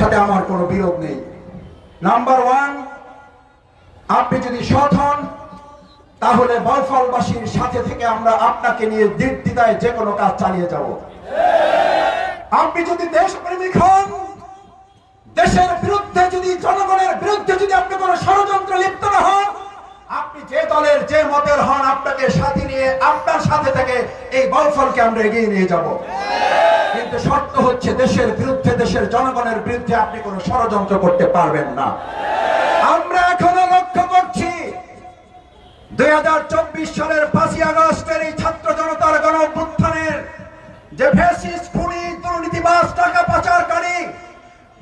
সাথে আমার কোনো বিরোধ নেই। নাম্বার ওয়ান আপনি যদি সৎ হন, তাহলে বলফলবাসীর সাথে থেকে আমরা আপনাকে নিয়ে দিদায় যে কোনো কাজ চালিয়ে যাব। আপনি যদি দেশপ্রেমিক হন, দেশের বিরুদ্ধে যদি, জনগণের বিরুদ্ধে যদি আপনি কোনো ষড়যন্ত্র লিপ্ত না হন, আপনি যে দলের, যে মতের হন, আপনাকে সাথে নিয়ে আপনার সাথে থেকে এই বলফলকে আমরা এগিয়ে নিয়ে যাব। কিন্তু শর্ত হচ্ছে দেশের বিরুদ্ধে, দেশের জনগণের বিরুদ্ধে আপনি কোনো ষড়যন্ত্র করতে পারবেন না। আমরা এখনও লক্ষ্য করছি, দুই সালের পাঁচই আগস্টের এই ছাত্র জনতার গণ অভ্যুত্থানের যে ফেসিস খুনি দুর্নীতিবাস টাকা পাচারকারী,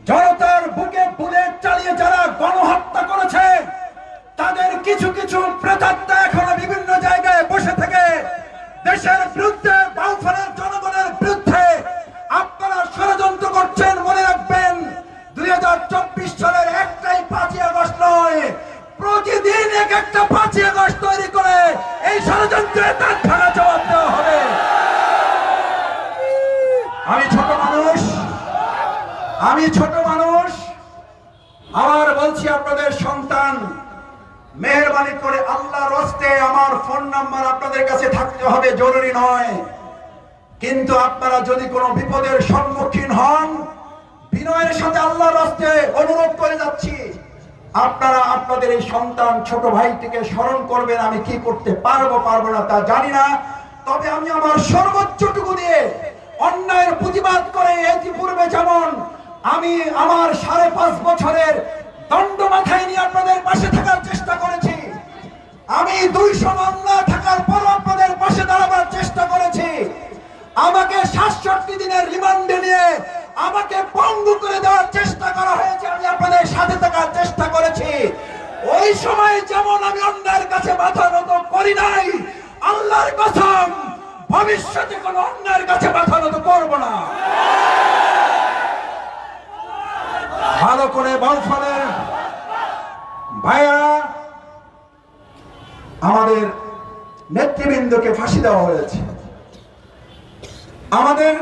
জনতার বুকে বুলেট চালিয়ে যারা গণহত্যা করেছে, তাদের কিছু কিছু প্রেতাত্মা এখনও বিভিন্ন জায়গায় বসে থেকে দেশের বিরুদ্ধে বাউফানের ষড়যন্ত্র করছেন, মনে রাখবেন, দুই সালের একটাই পাঁচই আগস্ট নয়, প্রতিদিন এক একটা পাঁচই আগস্ট তৈরি করে এই ষড়যন্ত্রে তার থানা জবাব দেওয়া হবে। আমি ছোট মানুষ, আমি ছোট মানুষ, আবার বলছি আপনাদের সন্তান, মেহরবানি করে আল্লাহর হস্তে আমার ফোন নাম্বার আপনাদের কাছে থাকতে হবে, জরুরি নয়। কিন্তু আপনারা যদি কোনো বিপদের সম্মুখীন হন, বিনয়ের সাথে আল্লাহর হস্তে অনুরোধ করে যাচ্ছি। আপনারা আপনাদের এই সন্তান ছোট ভাইটিকে স্মরণ করবেন, আমি কি করতে পারব পারব না তা জানি না। তবে আমি আমার সর্বোচ্চটুকু দিয়ে অন্যায়ের প্রতিবাদ করে ইতিপূর্বে যেমন আমি আমার সাড়ে পাঁচ বছরের দিনের রিমান্ডে নিয়ে আমাকে পঙ্গু করে দেওয়ার চেষ্টা করা হয়েছে, আমি আপনাদের সাথে থাকার চেষ্টা করেছি। ওই সময় যেমন আমি অন্যায়ের কাছে মাথা নত করি নাই, আল্লাহর কসম, ভবিষ্যতে কোন অন্যায়ের কাছে মাথা নত করব না। ভালো করে বাউফলের ভাইয়ারা, আমাদের নেতৃবৃন্দকে ফাঁসি দেওয়া হয়েছে। আমাদের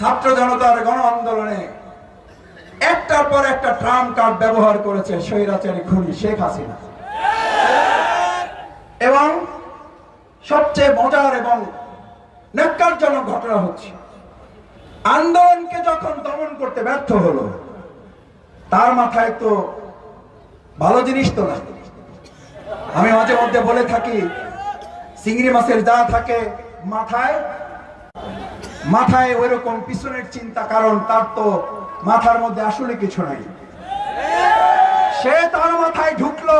ছাত্র জনতার গণ আন্দোলনে একটার পর একটা ট্রাম কার্ড ব্যবহার করেছে স্বৈরাচারী খুনি শেখ হাসিনা। এবং সবচেয়ে মজার এবং ন্যাক্কারজনক ঘটনা হচ্ছে, আন্দোলনকে যখন দমন করতে ব্যর্থ হলো, তার মাথায় তো ভালো জিনিস তো না আমি মাঝে মধ্যে বলে থাকি, চিংড়ি মাছের যা থাকে মাথায় মাথায় ওই রকম পিছনের চিন্তা, কারণ তার তো মাথার মধ্যে আসলে কিছু নাই। সে তার মাথায় ঢুকলো।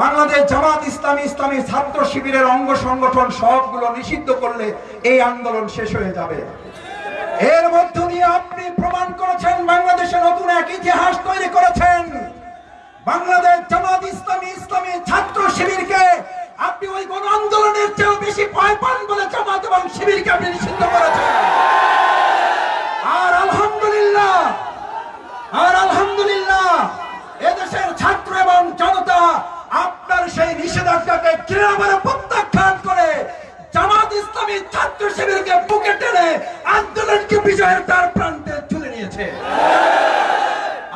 বাংলাদেশ জামাত ইসলামী ইসলামী ছাত্র শিবিরের অঙ্গ সংগঠন সবগুলো নিষিদ্ধ করলে এই আন্দোলন শেষ হয়ে যাবে। এর মধ্য দিয়ে আপনি প্রমাণ করেছেন, বাংলাদেশে নতুন এক ইতিহাস তৈরি করেছেন। বাংলাদেশ জামাত ইসলামী ইসলামী ছাত্র শিবিরকে আপনি ওই গণ আন্দোলনের চেয়েও বেশি ভয় পান বলে জামাত এবং শিবিরকে আপনি নিষিদ্ধ করেছেন। আর আলহামদুলিল্লাহ আর আলহামদুলিল্লাহ, এদেশের ছাত্র এবং জনতা আপনার সেই নিষেধাজ্ঞাকে দৃঢ়ভাবে প্রত্যাখ্যান করে জামাত ইসলামী ছাত্র শিবিরকে বুকে টেনে আন্দোলনকে বিজয়ের তার প্রান্তে তুলে নিয়েছে।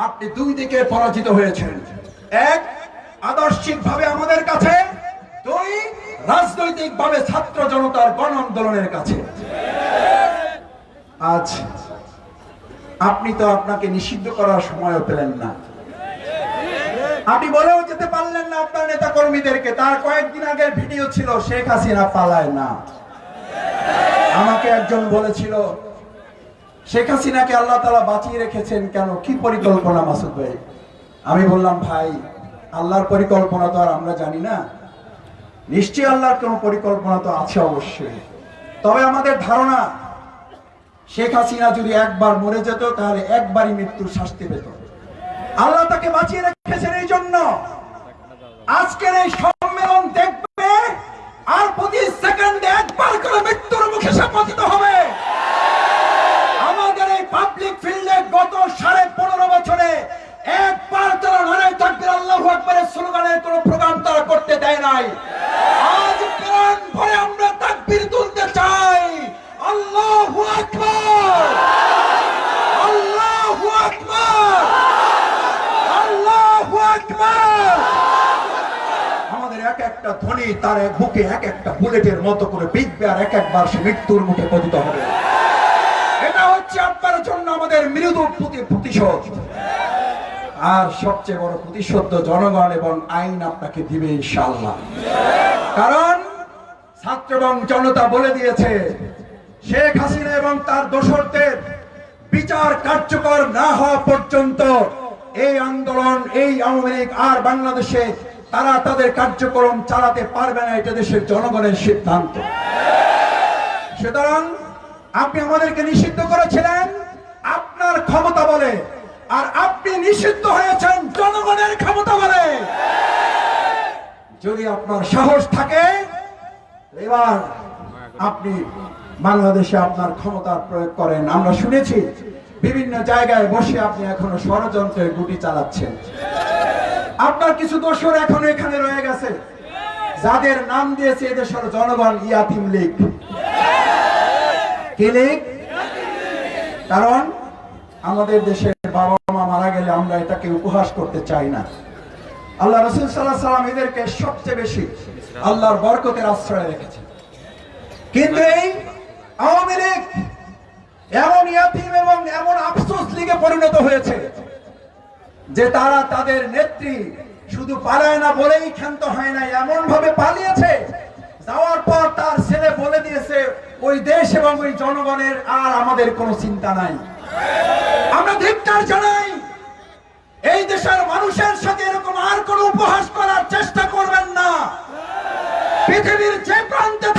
আপনি দুই দিকে পরাজিত হয়েছেন। এক আদর্শিক ভাবে আমাদের কাছে দুই রাজনৈতিক ভাবে ছাত্র জনতার গণ আন্দোলনের কাছে। আজ আপনি তো আপনাকে নিষিদ্ধ করার সময়ও পেলেন না। আপনি বলেও যেতে পারলেন না আপনার নেতা কর্মীদেরকে তার কয়েকদিন আগের ভিডিও ছিল, শেখ হাসিনা পালায় না। আমাকে একজন বলেছিল, শেখ হাসিনাকে আল্লাহ তালা বাঁচিয়ে রেখেছেন কেন? কি পরিকল্পনা মাসুদ ভাই? আমি বললাম, ভাই, আল্লাহর পরিকল্পনা তো আর আমরা জানি না। নিশ্চয়ই আল্লাহর কোনো পরিকল্পনা তো আছে অবশ্যই। তবে আমাদের ধারণা, শেখ হাসিনা যদি একবার মরে যেত, তাহলে একবারই মৃত্যুর শাস্তি পেত। আল্লাহ তাকে বাঁচিয়ে রেখেছেন এই জন্য। আজকের এই সম্মেলন দেখবে, আর প্রতি সেকেন্ডে একবার করে মৃত্যুর মুখে সে পতিত হবে। আমাদের এই পাবলিক ফিল্ডে গত সাড়ে পনেরো বছরে একবার তারা লড়াই থাকবে, আল্লাহ আকবরের স্লোগানের কোনো প্রোগ্রাম তারা করতে দেয় নাই আজ প্রাণ ভরে আমরা তাকবির তুলতে চাই আল্লাহু আকবার আল্লাহু একটা তার এক বুকে এক একটা বুলেটের মতো করে বিধবে আর এক একবার সে মৃত্যুর মুখে পতিত হবে। এটা হচ্ছে আপনার জন্য আমাদের মৃদু প্রতি- প্রতিশোধ। আর সবচেয়ে বড় প্রতিশোধ জনগণ এবং আইন আপনাকে দিবে ইনশাল্লাহ কারণ ছাত্র এবং জনতা বলে দিয়েছে, শেখ হাসিনা এবং তার দোসরদের বিচার কার্যকর না হওয়া পর্যন্ত এই আন্দোলন, এই আওয়ামী লীগ আর বাংলাদেশে তারা তাদের কার্যক্রম চালাতে পারবে না, এটা দেশের জনগণের সিদ্ধান্ত। সুতরাং আপনি আমাদেরকে নিষিদ্ধ করেছিলেন, আপনার ক্ষমতা বলে, আর আপনি নিষিদ্ধ হয়েছেন জনগণের ক্ষমতা বলে। যদি আপনার সাহস থাকে, এবার আপনি বাংলাদেশে আপনার ক্ষমতার প্রয়োগ করেন। আমরা শুনেছি, বিভিন্ন জায়গায় বসে আপনি এখনও ষড়যন্ত্রের গুটি চালাচ্ছেন। আপনার কিছু দোষর এখনও এখানে রয়ে গেছে। যাদের নাম দিয়েছে এদেশের জনগণ, ইয়াতিম লীগ। কি লীগ? কারণ আমাদের দেশের বাবা মা মারা গেলে আমরা এটাকে উপহাস করতে চাই না। আল্লাহ রসুল সাল্লাহ সাল্লাম এদেরকে সবচেয়ে বেশি আল্লাহর বরকতের আশ্রয় রেখেছে কিন্তু এই আওয়ামী লীগ এমন ইয়াতিম এবং এমন আফসোস লীগে পরিণত হয়েছে যে তারা তাদের নেত্রী শুধু পালায় না বলেই ক্ষান্ত হয় না এমন ভাবে পালিয়েছে। যাওয়ার পর তার ছেলে বলে দিয়েছে, ওই দেশ এবং ওই জনগণের আর আমাদের কোনো চিন্তা নাই। আমরা ধিক্কার জানাই, এই দেশের মানুষের সাথে এরকম আর কোন উপহাস করার চেষ্টা করবেন না। পৃথিবীর যে প্রান্তে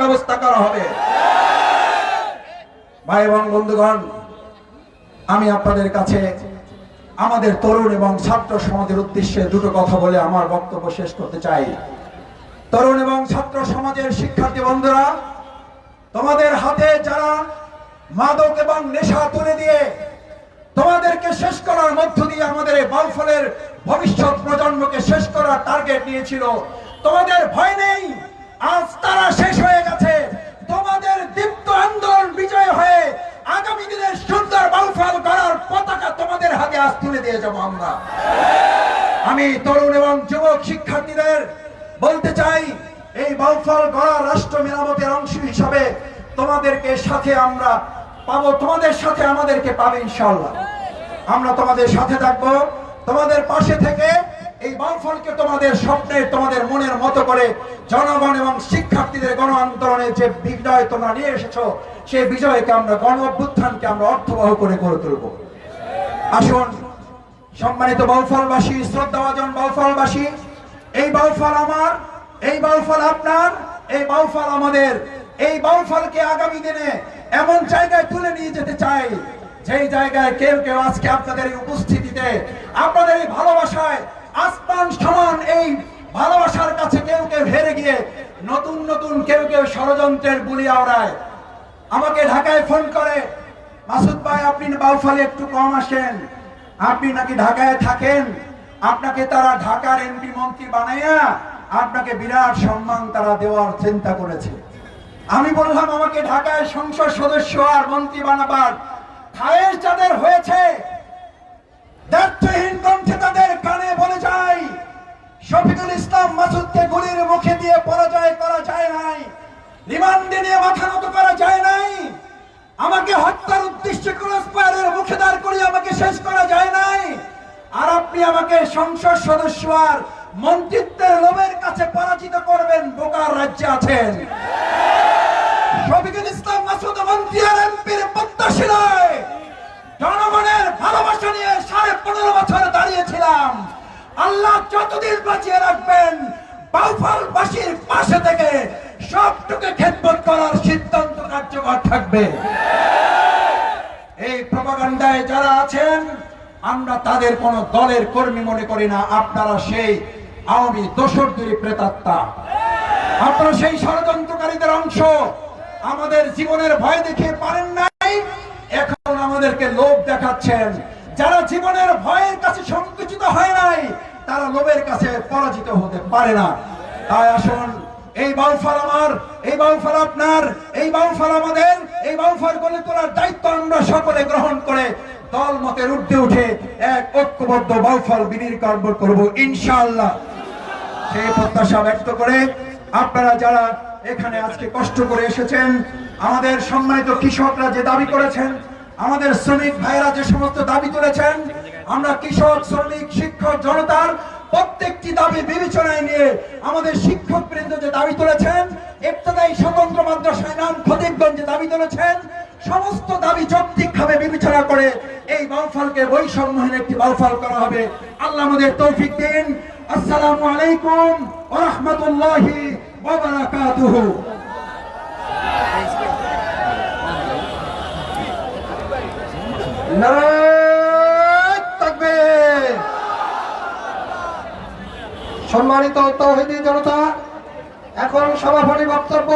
ব্যবস্থা করা হবে। ভাই এবং বন্ধুগণ, আমি আপনাদের কাছে আমাদের তরুণ এবং ছাত্র সমাজের উদ্দেশ্যে দুটো কথা বলে আমার বক্তব্য শেষ করতে চাই। তরুণ এবং ছাত্র সমাজের শিক্ষার্থী বন্ধুরা, তোমাদের হাতে যারা মাদক এবং নেশা তুলে দিয়ে তোমাদেরকে শেষ করার মধ্য দিয়ে আমাদের এই বাউফলের ভবিষ্যৎ প্রজন্মকে শেষ করার টার্গেট নিয়েছিল, তোমাদের ভয় নেই। আজ তারা শেষ হয়ে গেছে। তোমাদের দীপ্ত আন্দোলন বিজয় হয়ে আগামী দিনের সুন্দর বাউফল করার পতাকা তোমাদের হাতে আজ তুলে দিয়ে যাব আমরা। আমি তরুণ এবং যুবক শিক্ষার্থীদের বলতে চাই, এই বাউফল গড়া রাষ্ট্র মেরামতের অংশ হিসাবে তোমাদেরকে সাথে আমরা পাবো, তোমাদের সাথে আমাদেরকে পাবে ইনশাল্লাহ আমরা তোমাদের সাথে থাকব, তোমাদের পাশে থেকে বাউফলকে তোমাদের স্বপ্নে, তোমাদের মনের মতো করে জনগণ এবং শিক্ষার্থীদের গণ আন্দোলনে যে বিজয় তোমরা নিয়ে এসেছ সেই বিজয়কে আমরা গণ অভ্যুত্থানকে আমরা অর্থবহ করে গড়ে তুলবো। আসুন, সম্মানিত বাউফলবাসী, শ্রদ্ধাভাজন বাউফলবাসী, এই বাউফল আমার, এই বাউফল আপনার, এই বাউফল আমাদের, এই বাউফলকে আগামী দিনে এমন জায়গায় তুলে নিয়ে যেতে চাই, যেই জায়গায় কেউ কেউ আজকে আপনাদের এই উপস্থিতিতে, আপনাদের এই ভালোবাসায় আসমান সমান এই ভালোবাসার কাছে কেউ কেউ হেরে গিয়ে নতুন নতুন কেউ কেউ ষড়যন্ত্রের বুলি আওড়ায়। আমাকে ঢাকায় ফোন করে, মাসুদ ভাই, আপনি বাউফলে একটু কম আসেন। আপনি নাকি ঢাকায় থাকেন? আপনাকে তারা ঢাকার এমপি মন্ত্রী বানাইয়া আপনাকে বিরাট সম্মান তারা দেওয়ার চিন্তা করেছে। আমি বললাম, আমাকে ঢাকায় সংসদ সদস্য আর মন্ত্রী বানাবার খায়েশ যাদের হয়েছে, দায়িত্বহীন কণ্ঠে তাদের কানে যায় শফিকুল ইসলাম মাসুদকে গুলির মুখে দিয়ে পরাজয় করা যায় নাই। রিমান্ডে নিয়ে মাথা নত করা যায় নাই। আমাকে হত্যার উদ্দেশ্যে ক্রসফায়ারের মুখে দাঁড় করিয়ে আমাকে শেষ করা যায় নাই। আর আপনি আমাকে সংসদ সদস্য আর মন্ত্রিত্বের লোভের কাছে পরাজিত করবেন, বোকার রাজ্যে আছেন। শফিকুল ইসলাম মাসুদ মন্ত্রী আর এমপির প্রত্যাশী নয়। জনগণের ভালোবাসা নিয়ে সাড়ে পনেরো বছর দাঁড়িয়েছিলাম। আল্লাহ যতদিন বাঁচিয়ে রাখবেন, বাউফলবাসীর পাশে থেকে সবটুকু খেদমত করার সিদ্ধান্ত কার্যকর থাকবে। এই প্রপাগান্ডায় যারা আছেন, আমরা তাদের কোন দলের কর্মী মনে করি না, আপনারা সেই আওয়ামী দোসরদেরই প্রেতাত্মা। আপনারা সেই ষড়যন্ত্রকারীদের অংশ। আমাদের জীবনের ভয় দেখিয়ে পারেন নাই, এখন আমাদেরকে লোভ দেখাচ্ছেন। যারা জীবনের ভয়ের কাছে সংকুচিত হয় নাই, তারা লোভের কাছে পরাজিত হতে পারে না। তাই আসুন, এই বাউফাল আমার, এই বাউফাল আপনার, এই বাউফাল আমাদের, এই বাউফাল গড়ে তোলার দায়িত্ব আমরা সকলে গ্রহণ করে দল মতের ঊর্ধ্বে উঠে এক ঐক্যবদ্ধ বাউফাল বিনির কার্য করব ইনশাআল্লাহ। সেই প্রত্যাশা ব্যক্ত করে আপনারা যারা এখানে আজকে কষ্ট করে এসেছেন, আমাদের সম্মানিত কৃষকরা যে দাবি করেছেন আমাদের শ্রমিক ভাইরা যে সমস্ত দাবি তুলেছেন, আমরা কৃষক, শ্রমিক, শিক্ষক, জনতার প্রত্যেকটি দাবি বিবেচনায় নিয়ে আমাদের শিক্ষক বৃন্দ যে দাবি তুলেছেন, ইবতদায়ী স্বতন্ত্র মাদ্রাসায় নাম খতিবগঞ্জ যে দাবি তুলেছেন, সমস্ত দাবি যৌক্তিকভাবে বিবেচনা করে এই বাউফলকে বৈষম্যহীন একটি বাউফল করা হবে। আল্লাহ আমাদের তৌফিক দিন। আসসালামু আলাইকুম ওয়া রাহমাতুল্লাহি ওয়া বারাকাতুহু। সম্মানিত তৌহিদি জনতা এখন সভাপতি বক্তব্য।